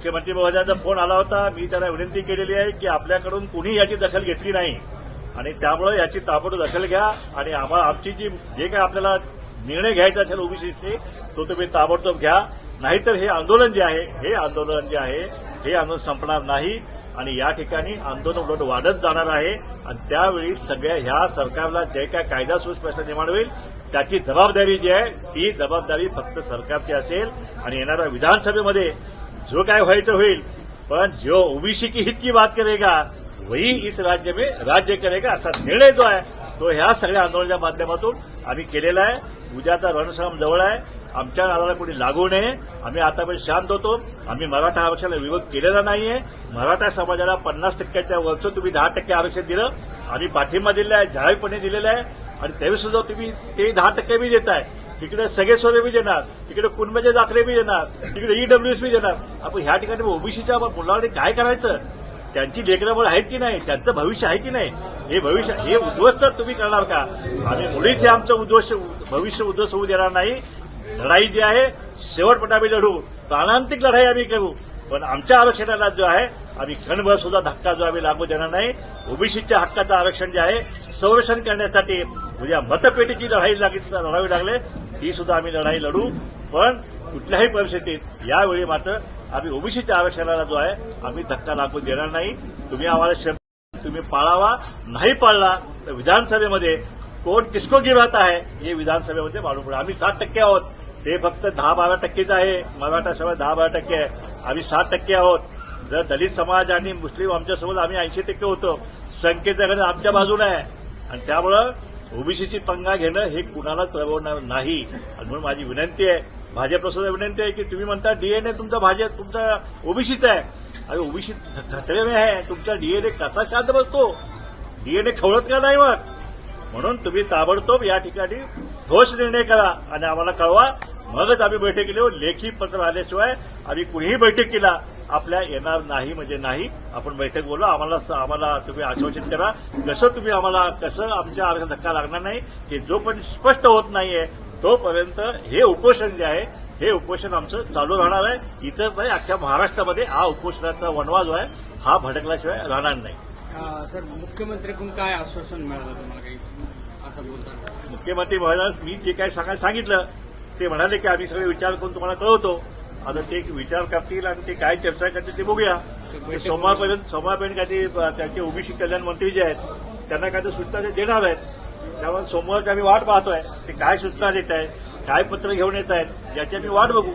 मुख्यमंत्री महोदयांचा फोन आला होता. मी त्यांना विनंती केलेली आहे की आपल्याकडून कुणी याची दखल घेतली नाही. आणि त्यामुळे याची ताबडतोब दखल घ्या. आणि आम्हाला आमची जी जे काय आपल्याला निर्णय घ्यायचा असेल ओबीसीचे तो तुम्ही ताबडतोब घ्या. नाहीतर हे आंदोलन जे आहे हे आंदोलन जे आहे हे आंदोलन संपणार नाही. आणि या ठिकाणी आंदोलन उलट वाढत जाणार आहे. आणि त्यावेळी सगळ्या ह्या सरकारला जे काय कायदा सुस्पष्ट निर्माण होईल त्याची जबाबदारी जी आहे ती जबाबदारी फक्त सरकारची असेल. आणि येणाऱ्या विधानसभेमध्ये जो काय व्हायचं होईल पण जो ओबीसी की हित की बात करेगा वही इस राज्य में राज्य करेगा असा निर्णय जो आहे तो ह्या सगळ्या आंदोलनाच्या माध्यमातून आम्ही केलेला आहे. उद्याचा रणसंग्राम जवळ आहे. आमच्या नादाला कोणी लागू नये. आम्ही आतापर्यंत शांत होतो. आम्ही मराठा आरक्षणाला विरोध केलेला नाहीये. मराठा समाजाला पन्नास टक्क्याच्या वरचं तुम्ही दहा टक्के आरक्षण दिलं. आम्ही पाठिंबा दिलेला आहे जाहीरपणे दिलेला आहे. आणि त्यावेळी सुद्धा तुम्ही ते दहा टक्के बी देताय. तिकडे सगळे सोने बी देणार तिकडे कुणबेचे दाखले बी देणार तिकडे ईडब्ल्यूएस बी देणार. आपण ह्या ठिकाणी ओबीसीच्या मुलांनी काय करायचं? त्यांची लेकरं आहेत की नाही? त्यांचं भविष्य आहे की नाही? हे भविष्य हे उद्ध्वस्त तुम्ही करणार का? आम्ही मुळीच हे आमचं उद्ध्वस्त भविष्य उद्ध्वस्त होऊ देणार नाही. लढाई जी आहे शेवटपट आम्ही लढू. प्राणांतिक लढाई आम्ही करू. पण आमच्या आरक्षणाला जो आहे आम्ही क्षणभर सुद्धा धक्का जो आम्ही लागू देणार नाही. ओबीसीच्या हक्काचं आरक्षण जे आहे संरक्षण करण्यासाठी उद्या मतपेटीची लढाई लागली लढावी लागले. ती सुद्धा आम्ही लढाई लढू पण कुठल्याही परिस्थितीत यावेळी मात्र आम्ही ओबीसीच्या आरक्षणाला जो आहे आम्ही धक्का लागू देणार नाही. तुम्ही आम्हाला शब्द तुम्ही पाळावा नाही पाळला तर विधानसभेमध्ये कोण किसको गिरत आहे हे विधानसभेमध्ये मालूम पडेल आम्ही सात टक्के आहोत. ते फक्त दहा बारा टक्केच आहे. मराठा समाज दहा बारा टक्के आहे. आम्ही सात टक्के आहोत. जर दलित समाज आणि मुस्लिम आमच्यासोबत आम्ही ऐंशी टक्के होतो संख्येचं गणित आमच्या बाजूने आहे. आणि त्यामुळं ओबीसीची पंगा घेणं हे कुणालाच परवडणार नाही. म्हणून माझी विनंती आहे भाजपला सुद्धा विनंती आहे की तुम्ही म्हणता डीएनए तुमचा भाजप तुमचा ओबीसीचा आहे. अरे ओबीसी खतरे में आहे. तुमचा डीएनए कसा शांत बसतो? डीएनए खवळत का नाही मग? म्हणून तुम्ही ताबडतोब या ठिकाणी ठोस निर्णय करा. आणि आम्हाला कळवा मगच आम्ही बैठकीला लेखी पत्र आल्याशिवाय आम्ही कुणीही बैठक केला आपल्या येणार नाही म्हणजे नाही. आपण बैठक बोलू. आम्हाला आम्हाला तुम्ही आश्वासित करा. कसं तुम्ही आम्हाला कसं आमच्या आरक्षण धक्का लागणार नाही हे जोपर्यंत स्पष्ट होत नाहीये तोपर्यंत हे उपोषण जे आहे हे उपोषण आमचं चालू राहणार आहे. इतर नाही अख्ख्या महाराष्ट्रामध्ये हा उपोषणाचा वणवा जो आहे हा भडकल्याशिवाय राहणार नाही. सर मुख्यमंत्रीकडून काय आश्वासन मिळालं तुम्हाला काही? आता बोलताना मुख्यमंत्री महोदयास मी जे काही सांगायला सांगितलं ते म्हणाले की आम्ही सगळे विचार करून तुम्हाला कळवतो. आता ते विचार करतील आणि ते काय चर्चा करतील ते बघूया. सोमवारपर्यंत सोमवारपर्यंत काय ते त्यांचे ओबीसी कल्याण मंत्री जे आहेत त्यांना काय ते सूचना ते देणार आहेत. त्यामुळे सोमवारची आम्ही वाट पाहतोय ते काय सूचना देत आहेत काय पत्र घेऊन येत आहेत याची आम्ही वाट बघू.